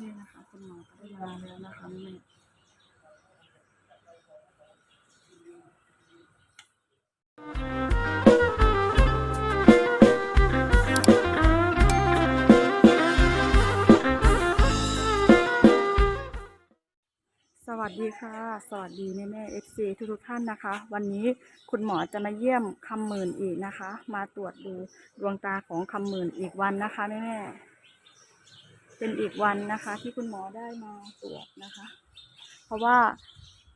นี่นะคะคุณหมอก็ได้มาแล้วนะคะแม่สวัสดีค่ะ สวัสดีแม่แม่เอฟซีทุกทุกท่านนะคะ วันนี้คุณหมอจะมาเยี่ยมคำหมื่นอีกนะคะ มาตรวจดูดวงตาของคำหมื่นอีกวันนะคะแม่แม่ เป็นอีกวันนะคะ ที่คุณหมอได้มาตรวจนะคะ เพราะว่า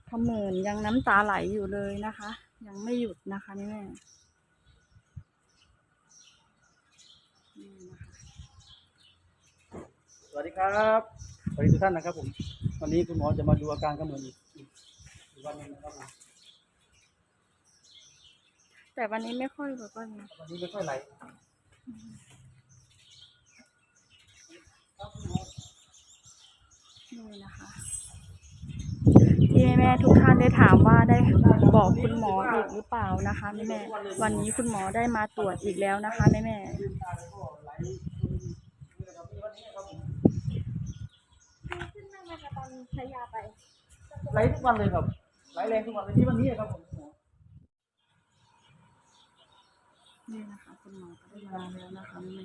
คำหมื่นยังน้ำตาไหลอยู่เลยนะคะ ยังไม่หยุดนะคะแม่แม่นี่นะคะสวัสดีครับสวัสดีทุกท่านนะครับผม วันนี้คุณหมอจะมาดูอาการกระเหมือนอีกอีกอีกวันหนึงนะครับผมแต่วันนี้ไม่ค่อยแบบว่าไงวันนี้ไม่ค่อยไหล นี่นะคะที่แม่ๆทุกท่านได้ถามว่าได้บอกคุณหมออีกหรือเปล่านะคะแม่แม่ๆวันนี้คุณหมอได้มาตรวจอีกแล้วนะคะแม่แม่ลืมตาแล้วก็ไหลนะครับวันนี้ครับผมขึ้นมากไหมคะตอนใช้ยาไปไหลทุกวันเลยครับไหลแรงทุกวันเลยที่วันนี้ครับผมคุณหมอๆนี่นะคะคุณหมอก็ได้มาแล้วนะคะแม่แม่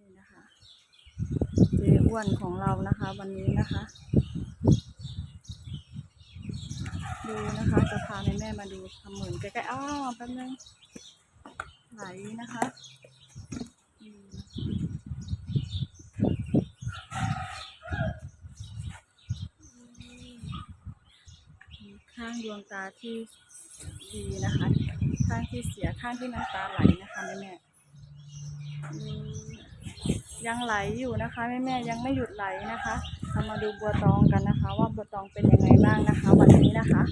นี่นะคะเจ๊ อ้วนของเรานะคะ วันนี้นะคะ ดูนะคะ จะพาแม่แม่มาดูทำเหมือนใกล้ๆอ้าวแป๊บนึงไหลนะคะข้างดวงตาที่ดีนะคะ ข้างที่เสียข้างที่น้ำตาไหลนะคะแม่แม่ ยังไหลอยู่นะคะแม่แม่ยังไม่หยุดไหลนะคะเรามาดูบัวตองกันนะคะ ว่าบัวตองเป็นยังไงบ้างนะคะ วันนี้นะคะ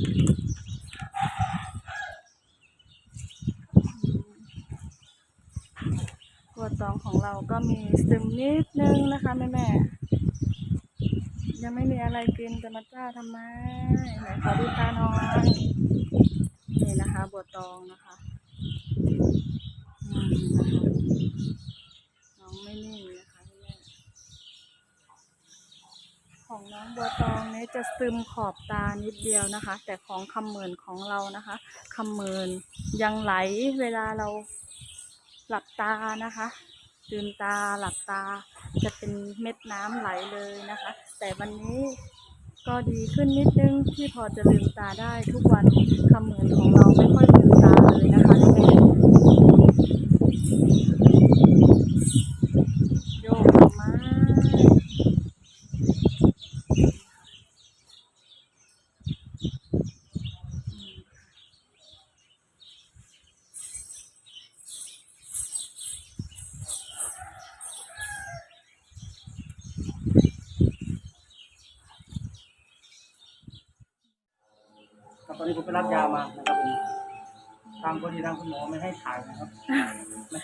ตัวตองของเราก็มีซึมนิดนึงนะคะแม่แม่ยังไม่มีอะไรกินจะมาจ้าทำไมไหนขอดูตาหน่อยนี่นะคะบัวตองนะคะอืมนะคะน้อง ไม่นิ่งนะคะแม่ของน้องบัวตองเนี้จะซึมขอบตานิดเดียวนะคะ แต่ของคำเหมือนของเรานะคะคำเหมือนยังไหลเวลาเราหลับตานะคะลืมตาหลับตาจะเป็นเม็ดน้ำไหลเลยนะคะ แต่วันนี้ก็ดีขึ้นนิดนึงที่พอจะลืมตาได้ทุกวันคำเหมือนของเราไม่ค่อยลืมตาเลยนะคะแม่โยกออกมาอืม ครับต อนนี้ผมไปรับยามานะครับผมทางพอดีทางคุณหมอไม่ให้ถ่ายนะครับไม่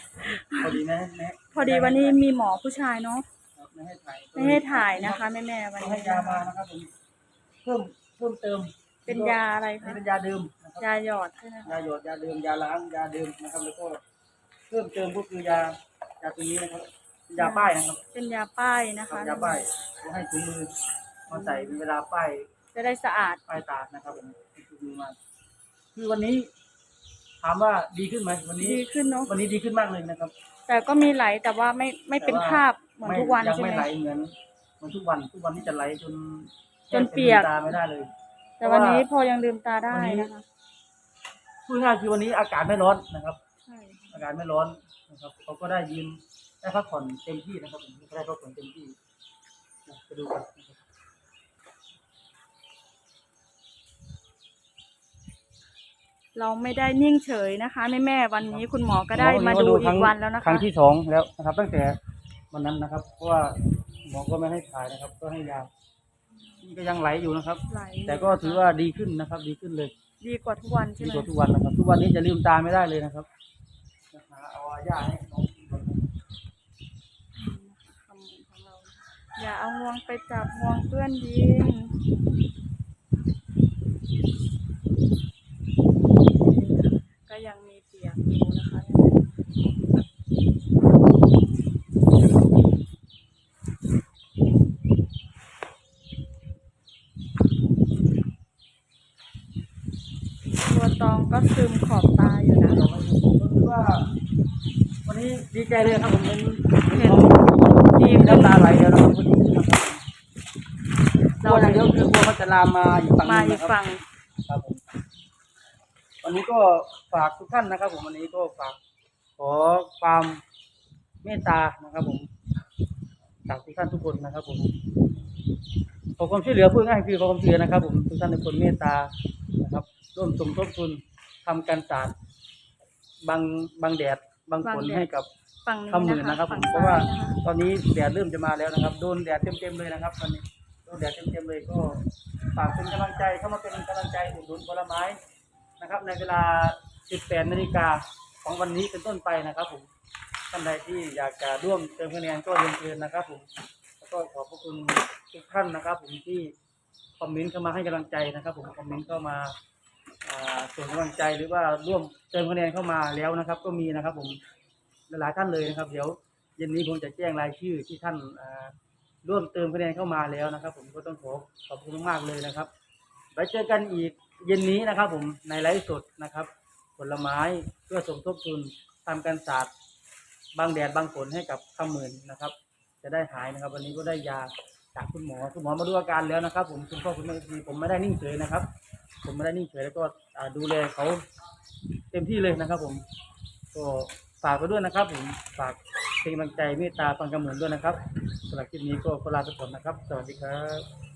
พอดีไม่ให้ไม่ให้พอดีวันนี้มีหมอผู้ชายเนาะครับไม่ให้ถ่ายไม่ให้ถ่ายนะคะแม่แม่ๆวันเขานี้ให้ยามานะครับผมเพิ่มเพิ่มเติม เป็นยาอะไรนี่คะเป็นยาเดิมนะครับยาหยอดใช่ไหมคะยาหยดยาเดิมยาล้างยาเดิมนะครับแล้วก็เพิ่มเติมก็คือยายาตัวนี้นะครับยาป้ายนะครับ เป็นยาป้ายนะครัคะบยาป้ายก็ให้ถุงมือมาใส่เป็นเวลาป้ายจะได้สะอาดป้ายตาดนะครับผม ให้ถุงมือมาคือวันนี้ ถามว่าดีขึ้นไหมวันนี้ ดีขึ้นเนาะวันนี้ดีขึ้นมากเลยนะครับ แต่ก็มีไหลแต่ว่าไม่ไม่เป็นแต่ว่าคราบเหมือนทุกวันยังใช่ไม่ไหไหมลเหมือนเหมือนทุกวัน ทุกวันนี้จะไหลจนจนเปียกแทบจะลืมตาไม่ได้เลย แต่วันนี้พอยังลืมตาได้นะคะพูดง่ายๆคือวันนี้อากาศไม่ร้อนนะครับใช่อากาศไม่ร้อนนะครับเขาก็ได้ยืนได้พักผ่อนเต็มที่นะครับผมก็ได้พักผ่อนเต็มที่นะไปดูกันนะครับ เราไม่ได้นิ่งเฉยนะคะแม่แม่ๆวันนี้คุณหมอก็ได้มาดูอีกวันแล้วนะคคะรั้งที่สองแล้วนะครับ ตั้งแต่วันนั้นนะครับ เพราะว่าหมอก็ไม่ให้ถ่ายนะครับ ก็ให้ยานี่ก็ยังไหลอยู่นะครับ ไหลแต่ก็ถือว่าดีขึ้นนะครับ ดีขึ้นเลย ดีกว่าทุกวันใช่ดีไหมกว่าทุกวันนะครับ ทุกวันนี้จะลืมตาไม่ได้เลยนะครับหาเอาหญ้าให้น้องกินก่อนครับคำเหมือนของเราอย่าเอางวงไปจับงวงเปื้อนดินก็ยังมีเปียกอยู่นะคะ ตัวตองก็ซึมขอบตาอยู่นะเราไม่รู้ก็คือว่า วันนี้ดีใจเลยครับผมเห็นเห็นดีน้ำตาไหลแล้วนะครับวันนี้นะครับกลัวอย่างเดียวคือกลัวมันจะลามมาอีกฝั่งหมานึ่งอีกนะครับฝั่งครับผมวันนี้ก็ฝากทุกท่านนะครับ ผมวันนี้ก็ฝากขอความเมตตานะครับผมจากทุกท่านทุกคนนะครับ ผมขอความช่วยเหลือพูดง่ายคือขอความช่วยเหลือนะครับ ผมทุกท่านทุกคนเมตตานะค รับร่วมสมทบทุนทำการศาสตร์บางบางแดดบางฝนให้กับฝั่งนี้คำหมื่นนะนะครับผฝั่มงเพซ้ราะว่าายนะคะตอนนี้แดดเริ่มจะมาแล้วนะครับโดนแดดเต็มๆเลยนะครับตอนนี้โดนแดดเต็มๆเลยก็ฝากเป็นกำลังใจเข้ามาเป็นกำลังใจอุดหนุนผลไม้นะครับ ในเวลา 18นาฬิกาของวันนี้เป็นต้นไปนะครับผมท่านใดที่อยากจะร่วมเติมคะแนนก็เรียนเชิญนะครับผมแล้วก็ขอบพระคุณทุกท่านนะครับ ผมที่คอมเมนต์เข้ามาให้กำลังใจนะครับ ผมคอมเมนต์เข้ามาอ่า ส่งกำลังใจหรือว่าร่วมเติมคะแนนเข้ามาแล้วนะครับ ก็มีนะครับ ผมหลายท่านเลยนะครับ เดี๋ยวเย็นนี้ผมจะแจ้งรายชื่อที่ท่านร่วมเติมคะแนนเข้ามาแล้วนะครับ ผมก็ต้องขอขอบคุณมากๆเลยนะครับไว้เจอกันอีกเย็นนี้นะครับ ผมในไลฟ์สดนะครับ ผลไม้เพื่อสมทบทุนทำการศาสตร์บางแดดบางฝนให้กับคำหมื่นนะครับ จะได้หายนะครับ วันนี้ก็ได้ยา จากคุณหมอคุณหมอมาดูอาการแล้วนะครับ ผมคุณพ่อคุณแม่ดีผมไม่ได้นิ่งเฉยนะครับ ผมไม่ได้นิ่งเฉยแล้วก็ดูแลเขาเต็มที่เลยนะครับ ผมก็ฝากไปด้วยนะครับ ผมฝากเป็นกำลังใจเมตตาฟังกำเหมือนด้วยนะครับสำหรับคลิปนี้ก็ขอลาไปก่อนนะครับ สวัสดีครับ